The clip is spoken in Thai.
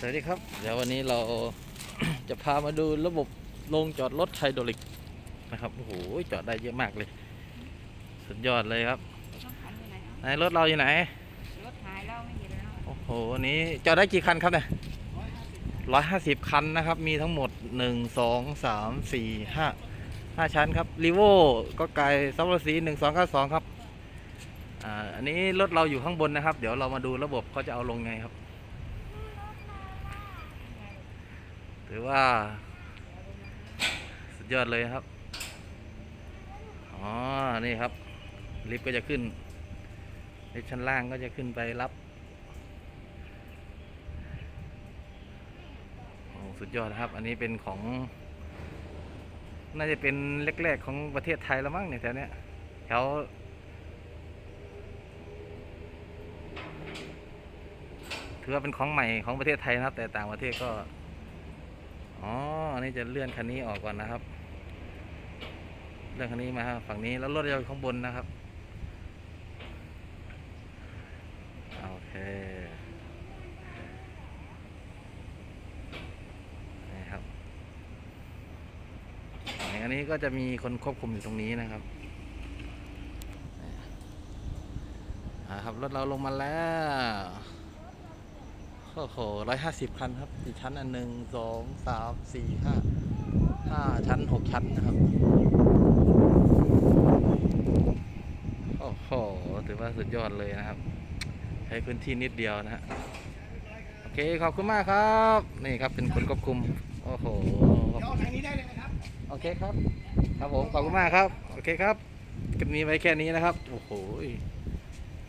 สวัสดีครับ เดี๋ยววันนี้เราจะพามาดูระบบโรงจอดรถไฮดรอลิกนะครับ โอ้โห จอดได้เยอะมากเลย สุดยอดเลยครับนอยู่ไหนรถเราอยู่ไหน รถหายแล้วไม่เห็นแล้วโอ้โหวันนี้จอดได้กี่คันครับเนี่ยร้อยห้าสิบคันนะครับ มีทั้งหมดหนึ่งสองสามสี่ห้าห้าชั้นครับรีโวก็ไกลซับรสีหนึ่งสองเก้าสองครับ อ่า อันนี้รถเราอยู่ข้างบนนะครับ เดี๋ยวเรามาดูระบบเขาจะเอาลงไงครับ ถือว่า สุดยอดเลยครับ อ๋อ นี่ครับ ลิฟต์ก็จะขึ้นลิฟต์ชั้นล่างก็จะขึ้นไปรับโอ้สุดยอดครับ อันนี้เป็นของ น่าจะเป็นแรกๆของประเทศไทยแล้วมั้งเนี่ยแถวเนี้ยแถวถือว่าเป็นของใหม่ของประเทศไทยนะครับ แต่ต่างประเทศก็ อ๋อ อันนี้จะเลื่อนคันนี้ออกก่อนนะครับ เลื่อนคันนี้มาฝั่งนี้แล้วรถจะอยู่ข้างบนนะครับ โอเค นี่ครับอันนี้ก็จะมีคนควบคุมอยู่ตรงนี้นะครับอ่าครับรถเราลงมาแล้ว โอ้โหร้อยห้าสิบคันครับอีกชั้นอันหนึ่งสองสามสี่ห้าห้าชั้นหกชั้นนะครับ โอ้โห ถือว่าสุดยอดเลยนะครับ ใช้พื้นที่นิดเดียวนะฮะ โอเค ขอบคุณมากครับ นี่ครับเป็นคนควบคุม โอ้โหเดี๋ยวทางนี้ได้เลยนะครับ โอเคครับ ครับผม ขอบคุณมากครับ โอเคครับคลิปนี้ไว้แค่นี้นะครับ โอ้โห